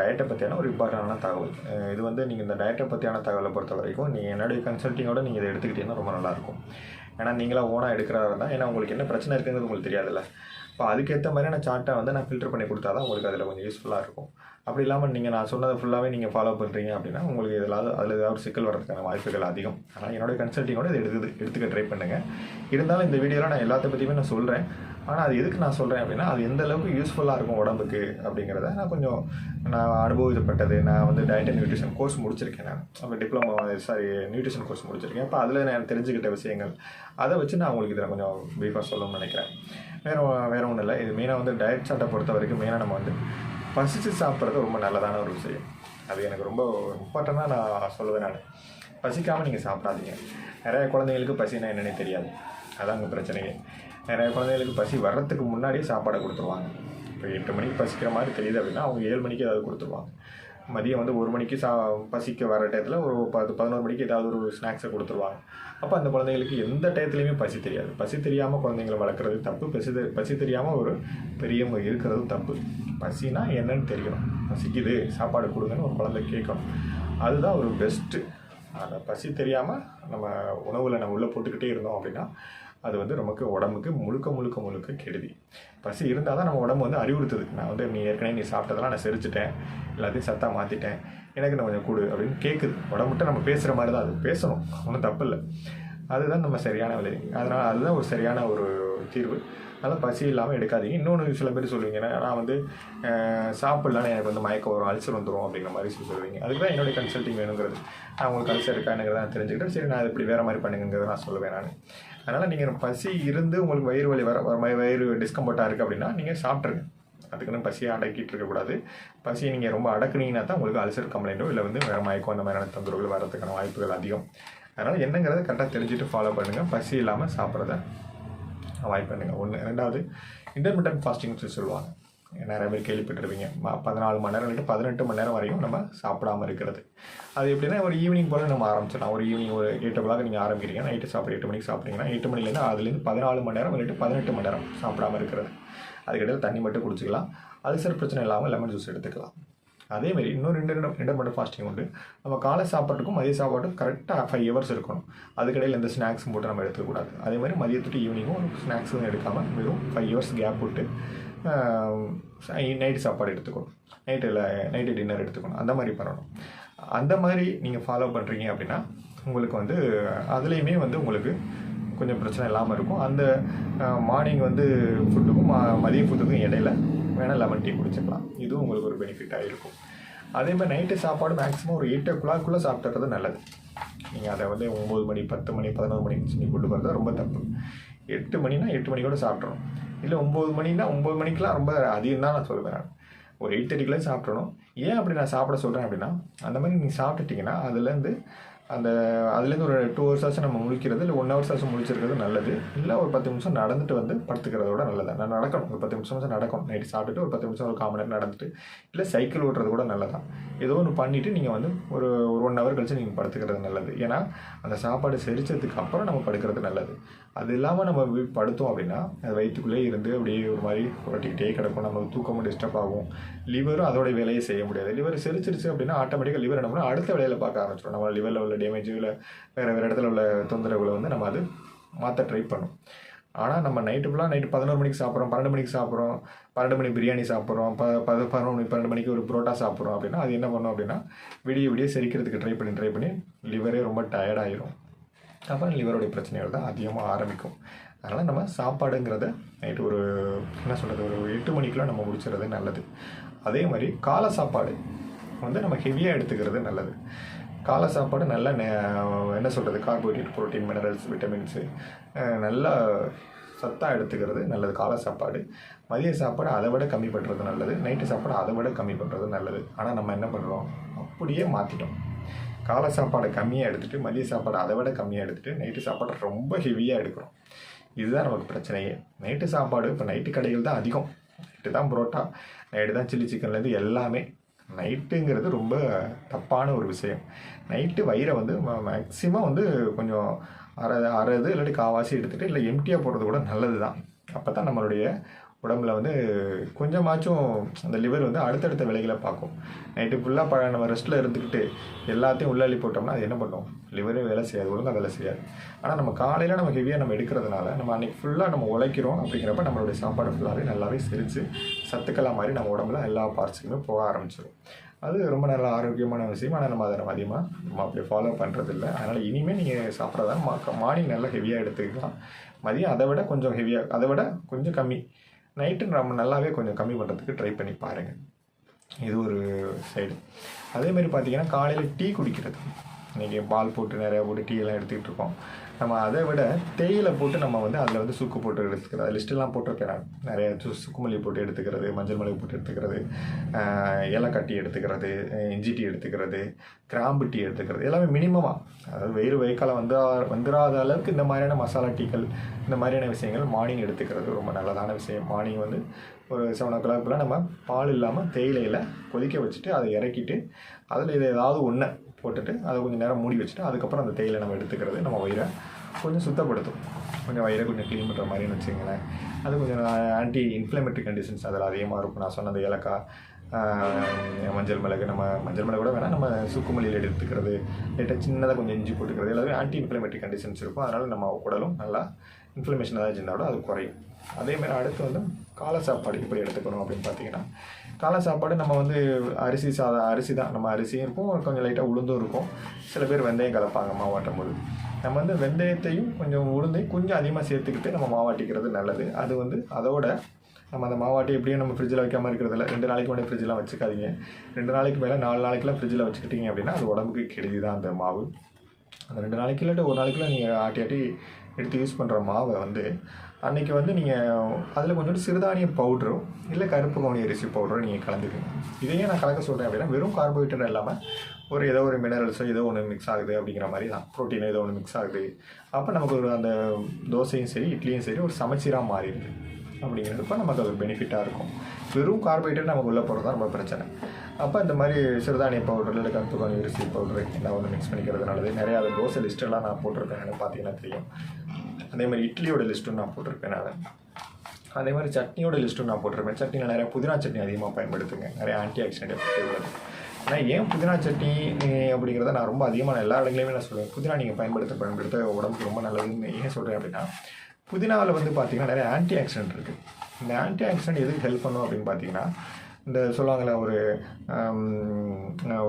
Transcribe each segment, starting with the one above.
டயட்டை பற்றியான ஒரு இம்பார்ட்டண்டான தகவல். இது வந்து நீங்கள் இந்த டயட்டை பற்றியான தகவலை பொறுத்த வரைக்கும் நீங்கள் என்னுடைய கன்சல்ட்டிங்கோட நீங்கள் இதை எடுத்துக்கிட்டீங்கன்னா ரொம்ப நல்லாயிருக்கும். ஏன்னா நீங்களாக ஓனாக எடுக்கிறதா இருந்தால் ஏன்னா உங்களுக்கு என்ன பிரச்சனை இருக்குங்கிறது உங்களுக்கு தெரியாதுல்ல. இப்போ அதுக்கேற்ற மாதிரியான சார்ட்டை வந்து நான் ஃபில்டர் பண்ணி கொடுத்தா தான் உங்களுக்கு அதில் கொஞ்சம் யூஸ்ஃபுல்லாக இருக்கும். அப்படி இல்லாமல் நீங்கள் நான் சொன்னதை ஃபுல்லாகவே நீங்கள் ஃபாலோ பண்ணுறீங்க அப்படின்னா உங்களுக்கு இதில் அதில் ஏதாவது ஒரு சிக்கல் வரதுக்கான வாய்ப்புகள் அதிகம். ஆனால் என்னோட கன்சல்ட்டிங்கோட இதை எடுத்து எடுத்துக்க ட்ரை பண்ணுங்கள் இருந்தாலும் இந்த வீடியோவில் நான் எல்லாத்த பற்றியுமே நான் சொல்கிறேன் ஆனால் அது எதுக்கு நான் சொல்கிறேன் அப்படின்னா அது எந்த அளவுக்கு யூஸ்ஃபுல்லாக இருக்கும் உடம்புக்கு அப்படிங்கிறத நான் கொஞ்சம் நான் அனுபவிக்கப்பட்டது. நான் வந்து டயட் அண்ட் நியூட்ரிஷன் கோர்ஸ் முடிச்சிருக்கேன் நான். அப்போ டிப்ளமோ சாரி நியூட்ரிஷன் கோர்ஸ் முடிச்சிருக்கேன். அப்போ அதில் நான் தெரிஞ்சுக்கிட்ட விஷயங்கள் அதை வச்சு நான் உங்களுக்கு இதில் கொஞ்சம் ப்ரீஃபாக சொல்லணும்னு நினைக்கிறேன். வேறு வேறு ஒன்றும் இல்லை. இது மெயினாக வந்து டயட் சார்ட்டை பொறுத்த வரைக்கும் மெயினாக நம்ம வந்து பசிச்சு சாப்பிட்றது ரொம்ப நல்லதான ஒரு விஷயம். அது எனக்கு ரொம்ப இம்பார்ட்டண்ட்டாக நான் சொல்லுவேன் நான். பசிக்காமல் நீங்கள் சாப்பிடாதீங்க. நிறைய குழந்தைங்களுக்கு பசினா என்னென்னே தெரியாது. அதான் உங்கள் பிரச்சனையே. நிறைய குழந்தைங்களுக்கு பசி வர்றதுக்கு முன்னாடியே சாப்பாடை கொடுத்துருவாங்க. இப்போ எட்டு மணிக்கு பசிக்கிற மாதிரி தெரியுது அப்படின்னா அவங்க ஏழு மணிக்கு ஏதாவது கொடுத்துருவாங்க. மதியம் வந்து ஒரு மணிக்கு சா பசிக்க வர டயத்தில் ஒரு பத்து பதினோரு மணிக்கு ஏதாவது ஒரு ஸ்நாக்ஸை கொடுத்துருவாங்க. அப்போ அந்த குழந்தைங்களுக்கு எந்த டயத்துலையுமே பசி தெரியாது. பசி தெரியாமல் குழந்தைங்களை வளர்க்குறது தப்பு. பசி தெ- பசி தெரியாமல் ஒரு பெரியவங்க இருக்கிறது தப்பு. பசினா என்னன்னு தெரியணும். பசிக்குது சாப்பாடு கொடுங்கன்னு ஒரு குழந்தை கேட்கணும். அதுதான் ஒரு பெஸ்ட்டு அந்த பசி தெரியாமல் நம்ம உணவில் நம்ம உள்ளே போட்டுக்கிட்டே இருந்தோம் அப்படின்னா அது வந்து நமக்கு உடம்புக்கு முழுக்க முழுக்க முழுக்க கெடுதி. பசி இருந்தால் தான் நம்ம உடம்பு வந்து அறிவுறுத்துது. நான் வந்து நீ ஏற்கனவே நீ சாப்பிட்டதெல்லாம் நான் செரிச்சிட்டேன். எல்லாத்தையும் சத்தாக மாற்றிட்டேன் எனக்கு நான் கொஞ்சம் கொடு அப்படின்னு கேட்குது உடம்புட்ட நம்ம பேசுகிற மாதிரி தான் அது. பேசணும். ஒன்றும் தப்பு இல்லை. அதுதான் நம்ம சரியான விலை அதனால் அதுதான் ஒரு சரியான ஒரு தீர்வு. அதனால் பசி இல்லாமல் எடுக்காதீங்க. இன்னொன்று சில பேர் சொல்லுவீங்க நான் வந்து அஹ், எனக்கு வந்து மயக்கம் வரும் அல்சர் வந்துடும் அப்படிங்கிற மாதிரி சொல்லி சொல்லுவீங்க. அதுக்கு தான் என்னுடைய கன்சல்ட்டிங் வேணுங்கிறது. நான் உங்களுக்கு அல்சர் இருக்கானுங்கிறத நான் தெரிஞ்சுக்கிட்டேன். சரி நான் இப்படி வேறு மாதிரி பண்ணுங்கிறத நான் சொல்லுவேன் நான். அதனால் நீங்கள் பசி இருந்து உங்களுக்கு வயிறு வலி வர வர மாதிரி வயிறு டிஸ்கம்ஃபர்ட்டாக இருக்குது அப்படின்னா நீங்கள் சாப்பிட்ருங்க அதுக்குன்னு பசியை அடக்கிட்டு இருக்கக்கூடாது பசியை நீங்கள் ரொம்ப அடக்குனீங்கன்னா தான் உங்களுக்கு அல்சர் கம்ப்ளைண்ட்டோ இல்லை வந்து வேறு மயக்கம் அந்த மாதிரியான தொந்தரவுகள் வரதுக்கான வாய்ப்புகள் அதிகம். அதனால் என்னங்கிறத கரெக்டாக தெரிஞ்சுட்டு ஃபாலோ பண்ணுங்கள் பசி இல்லாமல் சாப்பிட்றத அவாய்ட் பண்ணுங்கள் ஒன்று ரெண்டாவது இன்டர்மீடியன் ஃபாஸ்டிங் சொல்லி சொல்லுவாங்க. நிறைய பேர் கேள்விப்பட்டிருப்பீங்க. பதினாலு மணி நேரம் பதினெட்டு மணி நேரம் வரையும் நம்ம சாப்பிடாம இருக்கிறது. அது எப்படின்னா ஒரு ஈவினிங் போல் நம்ம ஆரம்பிச்சிடலாம். ஒரு ஈவினிங் ஒரு எயிட் ஓ கிளாக் நீங்கள் ஆரம்பிக்கிறீங்க. நைட்டு சாப்பிட எட்டு மணிக்கு சாப்பிட்றீங்கன்னா எட்டு மணிலேருந்து அதுலேருந்து பதினாலு மணி நேரம் இல்லாட்டி பதினெட்டு மணி நேரம் சாப்பிடாமல் இருக்கிறது. அதுக்கிடையில் தண்ணி மட்டும் குடிச்சிக்கலாம். அல்சர் பிரச்சனை இல்லாமல் லெமன் ஜூஸ் எடுத்துக்கலாம். அதேமாரி இன்னொரு இன்டர் இன்டர்மீடியட் ஃபாஸ்டிங் உண்டு. நம்ம காலை சாப்பாட்டுக்கும் மதிய சாப்பாட்டுக்கும் கரெக்டாக ஃபைவ் ஹவர்ஸ் இருக்கணும். அதுக்கிடையில் எந்த ஸ்நாக்ஸும் போட்டு நம்ம எடுத்துக்கூடாது அதே மாதிரி மதியத்துட்டு ஈவினிங்கும் ஸ்நாக்ஸும் எடுக்காமல் வெறும் ஃபைவ் ஹவர்ஸ் கேப் விட்டு நைட்டு சாப்பாடு எடுத்துக்கணும். நைட்டில் நைட்டு டின்னர் எடுத்துக்கணும். அந்த மாதிரி பண்ணணும். அந்த மாதிரி நீங்கள் ஃபாலோ பண்ணுறீங்க அப்படின்னா உங்களுக்கு வந்து அதுலேயுமே வந்து உங்களுக்கு கொஞ்சம் பிரச்சனை இல்லாமல் இருக்கும். அந்த மார்னிங் வந்து ஃபுட்டுக்கும் மதிய ஃபுட்டுக்கும் இடையில வேணால் லெமன் டீ குடிச்சுக்கலாம். இதுவும் உங்களுக்கு ஒரு பெனிஃபிட்டாக இருக்கும். அதே மாதிரி நைட்டு சாப்பாடு மேக்ஸிமம் ஒரு எயிட் ஓ கிளாக்குள்ளே சாப்பிட்றது நல்லது. நீங்கள் அதை வந்து ஒம்பது மணி பத்து மணி பதினோரு மணிக்கு சொல்லி கொண்டு போகிறது ரொம்ப தப்பு. எட்டு மணினா எட்டு மணி கூட சாப்பிட்றணும் இல்லை ஒம்பது மணினா ஒம்பது மணிக்கெலாம் ரொம்ப அதிகம் தான் நான் சொல்லுவேன் நான். ஒரு எயிட் தேர்ட்டிக்குள்ளே சாப்பிட்றணும் ஏன் அப்படி நான் சாப்பிட சொல்கிறேன் அப்படின்னா அந்த மாதிரி நீங்கள் சாப்பிட்டுட்டிங்கன்னா அதுலேருந்து அந்த அதுலேருந்து ஒரு டூ ஹவர்ஸ் ஆச்சும் நம்ம முழிக்கிறது இல்லை ஒன் ஹவர்ஸ் ஆச்சும் முழிச்சிருக்கிறது நல்லது. இல்லை ஒரு பத்து நிமிஷம் நடந்துட்டு வந்து படுத்துக்கிறதோட நல்லது. நான் நடக்கணும். ஒரு பத்து நிமிஷம் நடக்கணும். நைட்டு சாப்பிட்டுட்டு ஒரு பத்து நிமிஷம் ஒரு காமன் நேரம் நடந்துட்டு இல்லை சைக்கிள் ஓட்டுறது கூட நல்லதான் ஏதோ ஒன்று பண்ணிவிட்டு நீங்கள் வந்து ஒரு ஒரு ஒன் ஹவர் கழிச்சு நீங்கள் படுத்துக்கிறது நல்லது. ஏன்னா அந்த சாப்பாடு செரிச்சதுக்கு அப்புறம் நம்ம படுக்கிறது நல்லது. அது இல்லாமல் நம்ம படுத்தோம் அப்படின்னா அது வயிற்றுக்குள்ளே இருந்து அப்படியே ஒரு மாதிரி புரட்டிக்கிட்டே கிடக்கும். நமக்கு தூக்கமும் டிஸ்டர்ப் ஆகும். லிவரும் அதோட வேலையை செய்ய முடியாது. லிவர் செரிச்சிருச்சு அப்படின்னா ஆட்டோமேட்டிக்காக லிவர் என்ன பண்ணணும் அடுத்த வேலையில் பார்க்க ஆரம்பிச்சிடும் நம்ம லிவரில் உள்ள டேமேஜ் இல்லை வேறு வேறு இடத்துல உள்ள தொந்தரவுகளை வந்து நம்ம அது மாற்ற ட்ரை பண்ணும். ஆனால் நம்ம நைட்டு ஃபுல்லாக நைட்டு பதினோரு மணிக்கு சாப்பிட்றோம் பன்னெண்டு மணிக்கு சாப்பிட்றோம் பன்னெண்டு மணிக்கு பிரியாணி சாப்பிட்றோம் ப பது பதினொன்று மணி பன்னெண்டு மணிக்கு ஒரு புரோட்டா சாப்பிட்றோம் அப்படின்னா அது என்ன பண்ணும் அப்படின்னா விடிய விடிய செரிக்கிறதுக்கு ட்ரை பண்ணி ட்ரை பண்ணி லிவரே ரொம்ப டயர்டாயிரும் அப்புறம் லிவருடைய பிரச்சனைகள் தான் அதிகமாக ஆரம்பிக்கும். அதனால் நம்ம சாப்பாடுங்கிறத நைட்டு ஒரு என்ன சொல்கிறது ஒரு எட்டு மணிக்குள்ளே நம்ம முடிச்சிடுறது நல்லது. அதே மாதிரி காலை சாப்பாடு வந்து நம்ம ஹெவியாக எடுத்துக்கிறது நல்லது. காலை சாப்பாடு நல்ல நே- என்ன சொல்கிறது கார்போஹைட்ரேட் புரோட்டீன் மினரல்ஸ் விட்டமின்ஸு நல்லா சத்தாக எடுத்துக்கிறது நல்லது காலை சாப்பாடு. மதிய சாப்பாடு அதை விட கம்மி பண்ணுறது நல்லது. நைட்டு சாப்பாடு அதை விட கம்மி பண்ணுறது நல்லது. ஆனால் நம்ம என்ன பண்ணுறோம் அப்படியே மாற்றிட்டோம் காலை சாப்பாடை கம்மியாக எடுத்துகிட்டு மதிய சாப்பாடு அதை விட கம்மியாக எடுத்துகிட்டு நைட்டு சாப்பாடு ரொம்ப ஹெவியாக எடுக்கிறோம். இதுதான் நமக்கு பிரச்சனையே. நைட்டு சாப்பாடு இப்போ நைட்டு கடைகள் தான் அதிகம். நைட்டு தான் புரோட்டா நைட்டு தான் சில்லி சிக்கன்லேருந்து எல்லாமே. நைட்டுங்கிறது ரொம்ப தப்பான ஒரு விஷயம். நைட்டு வயிறை வந்து மேக்ஸிமம் வந்து கொஞ்சம் அரை அரை இல்லாட்டி காவாசி எடுத்துகிட்டு இல்லை எம்டியாக போடுறது கூட நல்லது தான் அப்போ தான் நம்மளுடைய உடம்புல வந்து கொஞ்சமாச்சும் அந்த லிவர் வந்து அடுத்தடுத்த விலைகளை பார்க்கும். நைட்டு ஃபுல்லாக ப நம்ம ரெஸ்ட்டில் இருந்துக்கிட்டு எல்லாத்தையும் உள்ளள்ளி போட்டோம்னா அது என்ன பண்ணும்? லிவரே வேலை செய்யாது ஒழுங்காக வேலை செய்யாது. ஆனால் நம்ம காலையில் நம்ம ஹெவியாக நம்ம எடுக்கிறதுனால நம்ம அன்றைக்கி ஃபுல்லாக நம்ம உழைக்கிறோம் அப்படிங்கிறப்ப நம்மளுடைய சாப்பாடு ஃபுல்லாகவே நல்லாவே செரித்து சத்துக்களாக மாதிரி நம்ம உடம்புல எல்லா பார்ட்ஸுக்குமே போக ஆரம்பிச்சிடும் அது ரொம்ப நல்ல ஆரோக்கியமான விஷயம். ஆனால் நம்ம அதை நம்ம அதிகமாக நம்ம அப்படி ஃபாலோ பண்ணுறதில்ல அதனால் இனிமேல் நீங்கள் சாப்பிட்றதா மா மார்னிங் நல்லா ஹெவியாக எடுத்துக்கலாம். மதியம் அதை விட கொஞ்சம் ஹெவியாக அதை விட கொஞ்சம் கம்மி. நைட்டு நம்ம நல்லாவே கொஞ்சம் கம்மி பண்ணுறதுக்கு ட்ரை பண்ணி பாருங்கள் இது ஒரு சைடு அதேமாதிரி பார்த்தீங்கன்னா காலையில் டீ குடிக்கிறது. இன்றைக்கி பால் போட்டு நிறையா போட்டு டீ எல்லாம் எடுத்துக்கிட்டு இருக்கோம். நம்ம அதை விட தேயிலை போட்டு நம்ம வந்து அதில் வந்து சுக்கு போட்டு எடுத்துக்கிறது. அது லிஸ்ட்டெல்லாம் போட்டிருக்கேன் நான். நிறைய சு சுக்கு மல்லி போட்டு எடுத்துக்கிறது மஞ்சள் மல்லி போட்டு எடுத்துக்கிறது ஆஹ் எடுத்துக்கிறது இஞ்சி டீ எடுத்துக்கிறது கிராம்பு டீ எடுத்துக்கிறது. எல்லாமே மினிமமாக அதாவது வெயில் வெய்க்காலம் வந்து வந்துடாத அளவுக்கு இந்த மாதிரியான மசாலா டீக்கள் இந்த மாதிரியான விஷயங்கள் மார்னிங் எடுத்துக்கிறது ரொம்ப நல்லதான விஷயம். மார்னிங் வந்து ஒரு செவன் ஓ கிளாக்குள்ளே நம்ம பால் இல்லாமல் தேயிலையில் கொதிக்க வச்சுட்டு அதை இறக்கிட்டு அதில் இது ஏதாவது ஒன்று போட்டுட்டு அதை கொஞ்சம் நேரம் மூடி வச்சுட்டு அதுக்கப்புறம் அந்த தேயிலை நம்ம எடுத்துக்கிறது நம்ம வயிறை கொஞ்சம் சுத்தப்படுத்தும். கொஞ்சம் வயிறை கொஞ்சம் க்ளீன் பண்ணுற மாதிரின்னு வச்சுங்களேன் அது கொஞ்சம் ஆன்டி இன்ஃப்ளமேட்டரி கண்டிஷன்ஸ் அதில் அதிகமாக இருக்கும். நான் சொன்ன அந்த ஏலக்காய் மஞ்சள் மிளகு நம்ம மஞ்சள் மிளகு கூட வேணால் நம்ம சுக்குமல்லியில் எடுத்துக்கிறது லைட்டாக சின்னதாக கொஞ்சம் இஞ்சி போட்டுக்கிறது எல்லாமே ஆன்டி இன்ஃப்ளமேட்டரி கண்டிஷன்ஸ் இருக்கும். அதனால் நம்ம உடலும் நல்லா இன்ஃப்ளமேஷன் ஏதாச்சும் இருந்தாலும் அது குறையும். அதேமாதிரி அடுத்து வந்து காலை சாப்பாடு எப்படி எடுத்துக்கணும் அப்படின்னு பார்த்தீங்கன்னா காலை சாப்பாடு நம்ம வந்து அரிசி சாதம் அரிசி தான். நம்ம அரிசியும் இருக்கும் கொஞ்சம் லைட்டாக உளுந்தும் இருக்கும். சில பேர் வெந்தயம் கலப்பாங்க மாவாட்டும் போது நம்ம வந்து வெந்தயத்தையும் கொஞ்சம் உளுந்தையும் கொஞ்சம் அதிகமாக சேர்த்துக்கிட்டு நம்ம மாவாட்டிக்கிறது நல்லது. அது வந்து அதோட நம்ம அந்த மாவாட்டி எப்படியும் நம்ம ஃப்ரிட்ஜில் வைக்காமல் இருக்கிறதில்ல. ரெண்டு நாளைக்கு முன்னாடி ஃப்ரிட்ஜெலாம் வச்சுக்காதீங்க. ரெண்டு நாளைக்கு மேலே நாலு நாளைக்குலாம் ஃப்ரிட்ஜில் வச்சுக்கிட்டீங்க அப்படின்னா அது உடம்புக்கு கெடுதி தான் அந்த மாவு. அந்த ரெண்டு நாளைக்கு இல்லாட்டி ஒரு நாளைக்குலாம் நீங்கள் ஆட்டி ஆட்டி எடுத்து யூஸ் பண்ணுற மாவை வந்து அன்றைக்கி வந்து நீங்கள் அதில் கொஞ்சோண்டு சிறுதானிய பவுடரோ இல்லை கருப்பு கவுனி அரிசி பவுடரோ நீங்கள் கலந்துக்கங்க. இதையே நான் கலக்க சொல்கிறேன் அப்படின்னா வெறும் கார்போஹைட்ரேட் இல்லாமல் ஒரு ஏதோ ஒரு மினரல்ஸோ ஏதோ ஒன்று மிக்ஸ் ஆகுது அப்படிங்கிற மாதிரி தான். ப்ரோட்டீனோ ஏதோ ஒன்று மிக்ஸ் ஆகுது. அப்போ நமக்கு ஒரு அந்த தோசையும் சரி இட்லியும் சரி ஒரு சமச்சீராக மாறிடுது. அப்படிங்கிறப்ப நமக்கு அது பெனிஃபிட்டாக இருக்கும். வெறும் கார்போஹைட்ரேட் நமக்கு உள்ளே போகிறது தான் ரொம்ப பிரச்சனை. அப்போ இந்த மாதிரி சிறுதானிய பவுடர் இல்லை கருப்பு கவுனி அரிசி பவுடர் எல்லாம் வந்து மிக்ஸ் பண்ணிக்கிறது நல்லது நிறையா அந்த தோசை லிஸ்ட்டெல்லாம் நான் போட்டிருக்கேன் எனக்கு பார்த்தீங்கன்னா தெரியும். அதே மாதிரி இட்லியோட லிஸ்ட்டும் நான் போட்டிருப்பேன் நான். அதே மாதிரி சட்னியோட லிஸ்ட்டும் நான் போட்டிருப்பேன். சட்னியில் நிறைய புதினா சட்னி அதிகமாக பயன்படுத்துங்க. நிறைய ஆன்டி ஆக்சிடென்ட் எஃபெக்ட் உள்ளது ஆனால் ஏன் புதினா சட்னி அப்படிங்கிறத நான் ரொம்ப அதிகமாக நான் எல்லா இடங்களையுமே நான் சொல்லுவேன். புதினா நீங்கள் பயன்படுத்த பயன்படுத்த உடம்புக்கு ரொம்ப நல்லதுன்னு ஏன் சொல்கிறேன் அப்படின்னா புதினாவில் வந்து பார்த்திங்கன்னா நிறைய ஆன்டி ஆக்சிடென்ட் இருக்குது இந்த ஆன்டி ஆக்சிடென்ட் எதுக்கு ஹெல்ப் பண்ணும் அப்படின்னு பார்த்தீங்கன்னா இந்த சொல்லுவாங்கள்ல ஒரு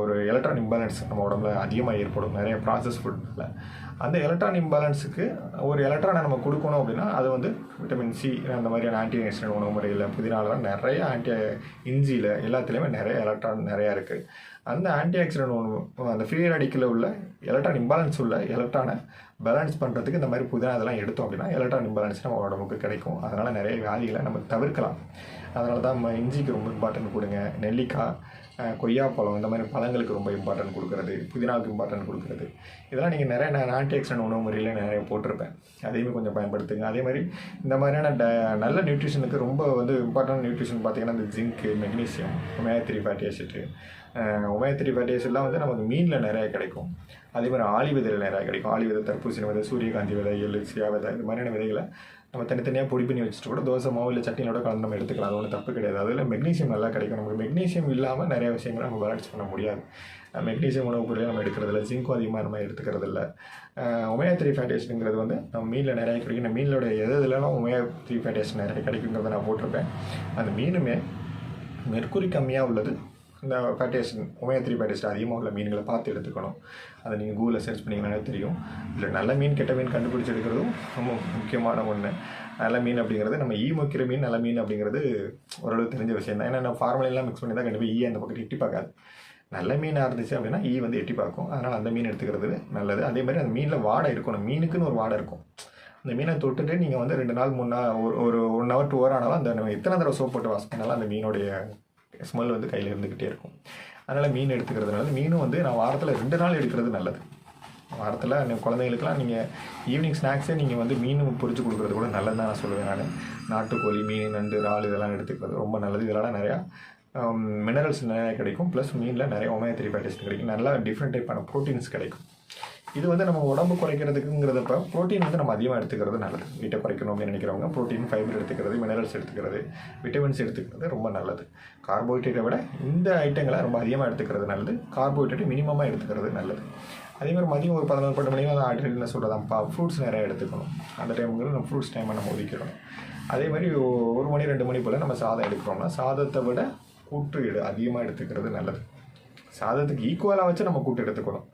ஒரு எலக்ட்ரான் இம்பேலன்ஸ் நம்ம உடம்புல அதிகமாக ஏற்படும். நிறைய ப்ராசஸ் ஃபுட்னால அந்த எலக்ட்ரான் இம்பேலன்ஸுக்கு ஒரு எலக்ட்ரானை நம்ம கொடுக்கணும் அப்படின்னா அது வந்து விட்டமின் சி அந்த மாதிரியான ஆன்டி உணவு முறையில் புதினாலாம் நிறைய ஆன்டி இஞ்சியில் எல்லாத்துலேயுமே நிறைய எலக்ட்ரான் நிறையா இருக்குது அந்த ஆன்டி ஆக்சிடென்ட் உணவு அந்த ஃப்ரீ ரடிக்கில் உள்ள எலக்ட்ரான் இம்பேலன்ஸ் உள்ள எலக்ட்ரானை பேலன்ஸ் பண்ணுறதுக்கு இந்த மாதிரி புதினா இதெல்லாம் எடுத்தோம் அப்படின்னா எலக்ட்ரான் இம்பேலன்ஸ் நம்ம உடம்புக்கு கிடைக்கும். அதனால் நிறைய வியாதிகளை நம்ம தவிர்க்கலாம். அதனால தான் நம்ம இஞ்சிக்கு ரொம்ப இம்பார்ட்டன்ட் கொடுங்க. நெல்லிக்காய் கொய்யாப்பழம் இந்த மாதிரி பழங்களுக்கு ரொம்ப இம்பார்ட்டன்ட் கொடுக்குறது புதினாவுக்கு இம்பார்ட்டன்ட் கொடுக்குறது. இதெல்லாம் நீங்கள் நிறைய நான் ஆன்டி ஆக்சிடென்ட் உணவு முறையில் நிறைய போட்டிருப்பேன். அதையுமே கொஞ்சம் பயன்படுத்துங்க. அதே மாதிரி இந்த மாதிரியான ட நல்ல நியூட்ரிஷனுக்கு ரொம்ப வந்து இம்பார்ட்டன்ட் நியூட்ரிஷன் பார்த்தீங்கன்னா இந்த zinc magnesium மேத்திரி fatty acid omega three fatty வந்து நமக்கு மீனில் நிறைய கிடைக்கும். அதே மாதிரி ஆலி விதையில் நிறையா கிடைக்கும். ஆலி விதை தர்பூசணி விதை சூரியகாந்தி விதை எள்ளு விதை இந்த மாதிரியான விதைகளை நம்ம தனித்தனியாக பொடி பண்ணி வச்சுட்டு கூட தோசை மாவு இல்லை சட்னியோட கலந்து நம்ம எடுத்துக்கலாம். அது ஒன்றும் தப்பு கிடையாது. அதில் மெக்னீஷியம் நல்லா கிடைக்கும். நமக்கு மெக்னீஷியம் இல்லாமல் நிறைய விஷயங்களை நம்ம பேலன்ஸ் பண்ண முடியாது. மெக்னீசியம் உணவு பொருளை நம்ம எடுக்கிறதில்ல. ஜிங்கும் அதிகமாக நம்ம எடுத்துக்கிறது இல்லை ஒமேகா த்ரீ ஃபேட்டேஷனுங்கிறது வந்து நம்ம மீனில் நிறைய கிடைக்கும். இந்த மீனோட எது இதுலலாம் ஒமேகா த்ரீ ஃபேட்டேஷன் நிறைய கிடைக்குங்கிறத நான் போட்டிருப்பேன் அந்த மீனுமே மெர்க்குரி கம்மியாக உள்ளது. இந்த ஃபேட்டேஷன் ஒமையா த்ரீ ஃபேட்டேஷன் அதிகமாக உள்ள மீன்களை பார்த்து எடுத்துக்கணும். அதை நீங்கள் கூகுளில் சர்ச் பண்ணிங்கனாலே தெரியும். இல்லை நல்ல மீன் கெட்ட மீன் கண்டுபிடிச்சி எடுக்கிறதும் ரொம்ப முக்கியமான ஒன்று நல்ல மீன் அப்படிங்கிறது நம்ம ஈ மொக்கிற மீன் நல்ல மீன் அப்படிங்கிறது ஓரளவு தெரிஞ்ச விஷயம் தான். ஏன்னா நம்ம ஃபார்மலைலாம் மிக்ஸ் பண்ணி தான் கண்டிப்பாக ஈ அந்த பக்கத்து எட்டி பார்க்காது. நல்ல மீனாக இருந்துச்சு அப்படின்னா ஈ வந்து எட்டி பார்க்கும். அதனால் அந்த மீன் எடுத்துக்கிறது நல்லது. அதே மாதிரி அந்த மீனில் வாடை இருக்கணும். மீனுக்குன்னு ஒரு வாடை இருக்கும். அந்த மீனை தொட்டுட்டு நீங்கள் வந்து ரெண்டு நாள் மூணு நாள் ஒரு ஒரு ஒன் ஹவர் டூ ஹவர் ஆனாலும் அந்த நம்ம எத்தனை தடவை சோப் போட்டு வாஷ் பண்ணாலும் அந்த மீனுடைய ஸ்மெல் வந்து கையில் இருந்துக்கிட்டே இருக்கும். அதனால் மீன் எடுத்துக்கிறதுனால மீனும் வந்து நான் வாரத்தில் ரெண்டு நாள் எடுக்கிறது நல்லது. வாரத்தில் அந்த குழந்தைங்களுக்குலாம் நீங்கள் ஈவினிங் ஸ்நாக்ஸே நீங்கள் வந்து மீன் பொரிச்சு கொடுக்குறது கூட நல்லது தான் நான் சொல்லுவேன் நான். நாட்டுக்கோழி மீன் நண்டு இறால் இதெல்லாம் எடுத்துக்கிறது ரொம்ப நல்லது. இதெல்லாம் நிறையா மினரல்ஸ் நிறையா கிடைக்கும். ப்ளஸ் மீனில் நிறைய ஒமேகா த்ரீ ஃபேட்டிஸ் கிடைக்கும். நல்லா டிஃப்ரெண்ட் டைப்பான ப்ரோட்டீன்ஸ் கிடைக்கும். இது வந்து நம்ம உடம்பு குறைக்கிறதுக்குங்கிறதப்ப ப்ரோட்டீன் வந்து நம்ம அதிகமாக எடுத்துக்கிறது நல்லது. வீட்டை குறைக்கணும் அப்படின்னு நினைக்கிறவங்க ப்ரோட்டீன் ஃபைபர் எடுத்துக்கிறது மினரல்ஸ் எடுத்துக்கிறது விட்டமின்ஸ் எடுத்துக்கிறது ரொம்ப நல்லது. கார்போஹைட்ரேட்டை விட இந்த ஐட்டங்களை ரொம்ப அதிகமாக எடுத்துக்கிறது நல்லது. கார்போஹைட்ரேட் மினிமமாக எடுத்துக்கிறது நல்லது. அதே மாதிரி மதியம் ஒரு பதினொரு பன்னெண்டு மணிக்கு தான் ஆல்ரெடி சொல்கிறதாம்ப்பா ஃப்ரூட்ஸ் நிறையா எடுத்துக்கணும். அந்த டைமுங்கிறது நம்ம ஃப்ரூட்ஸ் டைமை நம்ம ஒதுக்கிடணும். அதே மாதிரி ஒரு மணி ரெண்டு மணி போல் நம்ம சாதம் எடுக்கிறோம்னா சாதத்தை விட கூட்டு எடு அதிகமாக எடுத்துக்கிறது நல்லது. சாதத்துக்கு ஈக்குவலாக வச்சு நம்ம கூட்டு எடுத்துக்கணும்.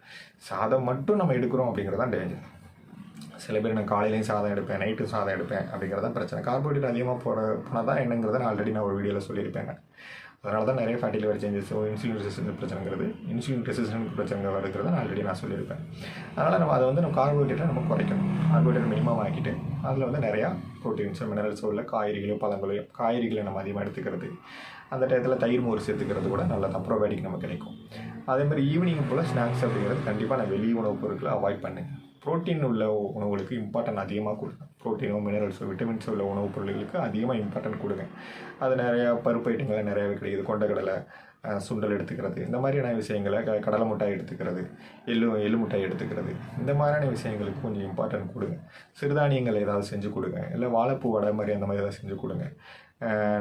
சாதம் மட்டும் நம்ம எடுக்கிறோம் அப்படிங்கிறது தான் டேஞ்சர் சில பேர் நான் காலையிலையும் சாதம் எடுப்பேன் நைட்டும் சாதம் எடுப்பேன் அப்படிங்கிறது தான் பிரச்சனை. கார்போஹைட்ரேட் அதிகமாக போகிற போனால் தான் என்னங்கிறத நான் ஆல்ரெடி நான் ஒரு வீடியோவில் சொல்லியிருப்பேன் அதனால தான் நிறைய fatty liver changes insulin resistance பிரச்சனைங்கிறது insulin resistance பிரச்சனை வருகிறத நான் ஆல்ரெடி நான் சொல்லியிருப்பேன். அதனால் நம்ம அதை வந்து நம்ம கார்போஹைட்ரேட்டை நம்ம குறைக்கணும். கார்போஹைட்ரேட் மினிமம் ஆக்கிட்டு அதில் வந்து நிறையா ப்ரோட்டீன்ஸோ மினரல்ஸோ இல்லை காய்கறிகளோ பழங்களோ காய்கறிகளை நம்ம அதிகமாக எடுத்துக்கிறது. அந்த டயத்தில் தயிர் மோர் சேர்த்துக்கிறது கூட நல்ல தான் ப்ரோபயோட்டிக் நமக்கு கிடைக்கும். அதே மாதிரி ஈவினிங் போல் ஸ்நாக்ஸ் அப்படிங்கிறது கண்டிப்பாக நான் வெளி உணவுப் பொருட்களை அவாய்ட் பண்ணுங்கள் ப்ரோட்டீன் உள்ள உணவுகளுக்கு இம்பார்ட்டன்ட் அதிகமாக கொடுக்கணும். ப்ரோட்டீனோ மினரல்ஸோ விட்டமின்ஸோ உள்ள உணவுப் பொருட்களுக்கு அதிகமாக இம்பார்ட்டன்ட் கொடுங்க. அது நிறையா பருப்பு ஐட்டங்கள்லாம் நிறையாவே கிடைக்குது. கொண்டக்கடலை சுண்டல் எடுத்துக்கிறது. இந்த மாதிரியான விஷயங்களை க கடலை மிட்டாய் எடுத்துக்கிறது எள்ளு எள்ளு மிட்டாய் எடுத்துக்கிறது. இந்த மாதிரியான விஷயங்களுக்கு கொஞ்சம் இம்பார்ட்டன்ட் கொடுங்க. சிறுதானியங்கள் ஏதாவது செஞ்சு கொடுங்க. இல்லை வாழைப்பூ வடை மாதிரி அந்த மாதிரி ஏதாவது செஞ்சு கொடுங்க.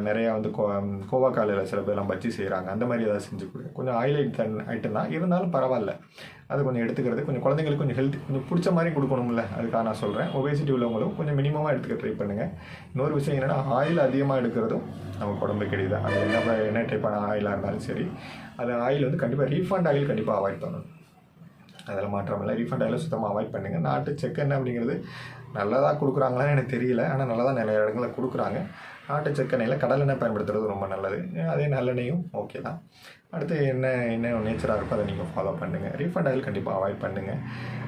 நிறையா வந்து கோ கோவாக்காலையில் சில பேர்லாம் பஜ்ஜி செய்கிறாங்க அந்த மாதிரி ஏதாவது செஞ்சு கொடுங்க. கொஞ்சம் ஆயில் தன் ஐட்டம் தான். இருந்தாலும் பரவாயில்ல. அதை கொஞ்சம் எடுத்துக்கிறது. கொஞ்சம் குழந்தைங்களுக்கு கொஞ்சம் ஹெல்த் கொஞ்சம் பிடிச்ச மாதிரி கொடுக்கணும்ல. அதுக்காக நான் சொல்கிறேன் ஒபேசிட்டி உள்ளவங்களும் கொஞ்சம் மினிமமாக எடுத்துக்க ட்ரை பண்ணுங்கள் இன்னொரு விஷயம் என்னென்னா ஆயில் அதிகமாக எடுக்கிறதும் நமக்கு உடம்பு கிடையாது? அது என்ன என்ன டைப்பான ஆயிலாக இருந்தாலும் சரி அது ஆயில் வந்து கண்டிப்பாக ரீஃபண்ட் ஆயில் கண்டிப்பாக அவாய்ட் பண்ணணும். அதில் மாற்றம் இல்லை. ரீஃபண்ட் ஆயிலும் சுத்தமாக அவாய்ட் பண்ணுங்கள் நாட்டு செக்கெண்ணெய் அப்படிங்கிறது நல்லதாக கொடுக்குறாங்களான்னு எனக்கு தெரியல. ஆனால் நல்லா தான் நிறைய இடங்களில் கொடுக்குறாங்க. நாட்டு செக்கெண்ணெயில் கடலெண்ணெய் பயன்படுத்துறது ரொம்ப நல்லது. அதே நல்லெண்ணெயும் ஓகே தான். அடுத்து என்ன என்ன நேச்சராக இருக்கோ அதை நீங்கள் ஃபாலோ பண்ணுங்கள் ரீஃபண்ட் ஆயில் கண்டிப்பாக அவாய்ட் பண்ணுங்கள்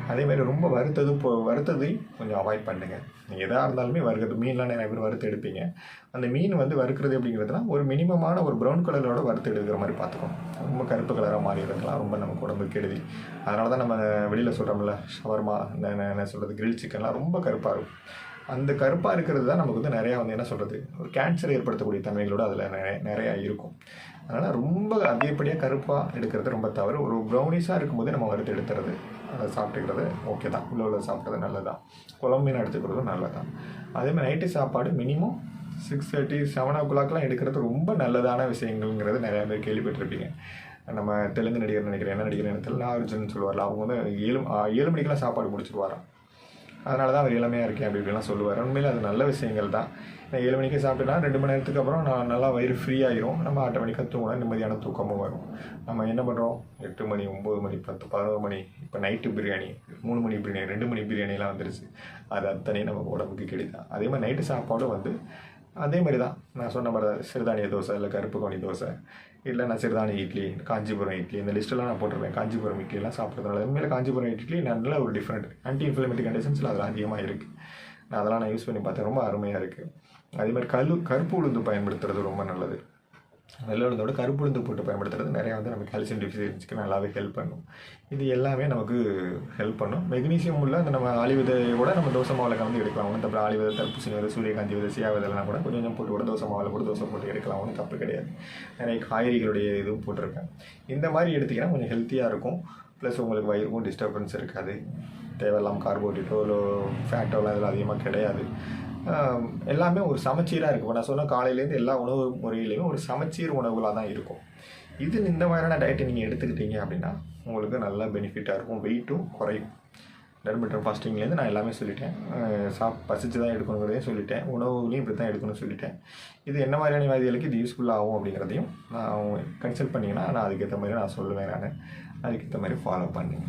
அதேமாதிரி ரொம்ப வறுத்தது இப்போ வறுத்ததையும் கொஞ்சம் அவாய்ட் பண்ணுங்கள் நீங்கள் எதாக இருந்தாலுமே வறுக்கிறது மீன்லாம் நிறைய பேர் வறுத்து எடுப்பீங்க. அந்த மீன் வந்து வறுக்கிறது அப்படிங்கிறதுனா ஒரு மினிமமான ஒரு ப்ரௌன் கலரோட வறுத்து எடுக்கிற மாதிரி பார்த்துக்கணும். ரொம்ப கருப்பு கலராக மாறி இருக்கலாம். ரொம்ப நமக்கு உடம்பு கெடுதி. அதனால தான் நம்ம வெளியில் சொல்கிறோம்ல ஷவர்மா இந்த என்ன- என்ன சொல்கிறது கிரில் சிக்கன்லாம் ரொம்ப கருப்பாக இருக்கும். அந்த கருப்பாக இருக்கிறது தான் நமக்கு வந்து நிறையா வந்து என்ன சொல்கிறது ஒரு கேன்சர் ஏற்படுத்தக்கூடிய தன்மைகளோடு அதில் நிறைய நிறையா இருக்கும். அதனால் ரொம்ப அதிகப்படியாக கருப்பாக எடுக்கிறது ரொம்ப தவறு. ஒரு ப்ரௌனிஸாக இருக்கும்போது நம்ம வறுத்து எடுத்துறது அதை சாப்பிட்டுக்கிறது ஓகே தான். உள்ள உள்ள சாப்பிட்றது நல்லதான் குழம்புன்னு எடுத்துக்கிறதும் நல்லதான் அதேமாதிரி நைட்டு சாப்பாடு minimum six thirty seven o கிளாக்லாம் எடுக்கிறது ரொம்ப நல்லதான விஷயங்கள்ங்கிறது நிறையா பேர் கேள்விப்பட்டிருப்பீங்க. நம்ம தெலுங்கு நடிகர் நினைக்கிறேன் என்ன நடிகர் தெரியல அர்ஜுன் சொல்லுவார்ல அவங்க வந்து ஏழு ஏழு மணிக்கெல்லாம் சாப்பாடு முடிச்சிருவாராம். அதனால தான் அவர் இளமையாக இருக்கேன் அப்படி இப்படிலாம் சொல்லுவார். உண்மையில் அது நல்ல விஷயங்கள் தான் நான் ஏழு மணிக்கு சாப்பிட்டேன்னா ரெண்டு மணி நேரத்துக்கு அப்புறம் நான் நல்லா வயிறு ஃப்ரீ ஆயிரும். நம்ம ஆட்டோமேட்டிக்காக தூங்கினா நிம்மதியான தூக்கமும் வரும். நம்ம என்ன பண்ணுறோம் எட்டு மணி ஒம்பது மணி பத்து பதினோரு மணி இப்போ நைட்டு பிரியாணி மூணு மணி பிரியாணி ரெண்டு மணி பிரியாணிலாம் வந்துருச்சு. அது அத்தனையும் நமக்கு உடம்புக்கு கிடைதான் அதே மாதிரி நைட்டு சாப்பாடும் வந்து அதே மாதிரி தான் நான் சொன்ன மாதிரி தான் சிறுதானிய தோசை இல்லை கருப்பு கவுனி தோசை இல்லை நான் இட்லி காஞ்சிபுரம் இட்லி இந்த லிஸ்ட்டெல்லாம் நான் போட்டிருப்பேன். காஞ்சிபுரம் இட்லிலாம் சாப்பிட்றதுனால உண்மையில காஞ்சிபுரம் இட்லி நல்ல ஒரு டிஃப்ரெண்ட் ஆன்டி இன்ஃப்ளமேட்டிக் கண்டிஷன்ஸில் அதில் அதிகமாக இருக்குது நான் அதெல்லாம் நான் யூஸ் பண்ணி பார்த்தேன். ரொம்ப அருமையாக இருக்குது அதே மாதிரி கல் கருப்பு உளுந்து பயன்படுத்துறது ரொம்ப நல்லது. வெள்ளை உளுந்தோட கருப்பு உளுந்து போட்டு பயன்படுத்துறது. நிறையா வந்து நம்ம கால்சியம் டெஃபிஷியன்சிக்கு நல்லாவே ஹெல்ப் பண்ணும். இது எல்லாமே நமக்கு ஹெல்ப் பண்ணும். மெக்னீசியம் உள்ள அந்த நம்ம ஆலிவிதையை விதையோட நம்ம தோசை மாவில் கலந்து எடுக்கலாம். ஒன்றும் தப்பு ஆளி விதை தர்பூசணி விதை சூரியகாந்தி விதை சியா விதைலாம் கூட கொஞ்சம் கொஞ்சம் போட்டு கூட தோசை மாவில் கூட தோசை போட்டு எடுக்கலாம். ஒன்றும் தப்பு கிடையாது. நிறைய காய்கறிகளுடைய இதுவும் போட்டிருக்கேன். இந்த மாதிரி எடுத்திங்கன்னா கொஞ்சம் ஹெல்த்தியாக இருக்கும். ப்ளஸ் உங்களுக்கு வயிறுக்கும் டிஸ்டர்பன்ஸ் இருக்காது. தேவையில்லாமல் கார்போஹைட்ரேட்டோ இல்லை ஃபேட்டோலாம் இதில் அதிகமாக கிடையாது. எல்லாமே ஒரு சமச்சீராக இருக்கும். நான் சொன்ன காலையிலேருந்து எல்லா உணவு முறையிலையும் ஒரு சமச்சீர் உணவுகளாக தான் இருக்கும். இது இந்த மாதிரியான டயட்டை நீங்கள் எடுத்துக்கிட்டீங்க அப்படின்னா உங்களுக்கு நல்லா பெனிஃபிட்டாக இருக்கும். வெயிட்டும் குறையும். டர்மிட்டர் ஃபாஸ்டிங்லேருந்து நான் எல்லாமே சொல்லிட்டேன். சாப் பசிச்சு தான் எடுக்கணுங்கிறதையும் சொல்லிட்டேன். உணவுகளையும் இப்படி தான் எடுக்கணும்னு சொல்லிட்டேன். இது என்ன மாதிரியான வியாதிகளுக்கு இது யூஸ்ஃபுல்லாக ஆகும் அப்படிங்கிறதையும் நான் கன்சல்ட் பண்ணிங்கன்னா நான் அதுக்கேற்ற மாதிரி நான் சொல்லுவேன் நான். அதுக்கேற்ற மாதிரி ஃபாலோ பண்ணுங்க.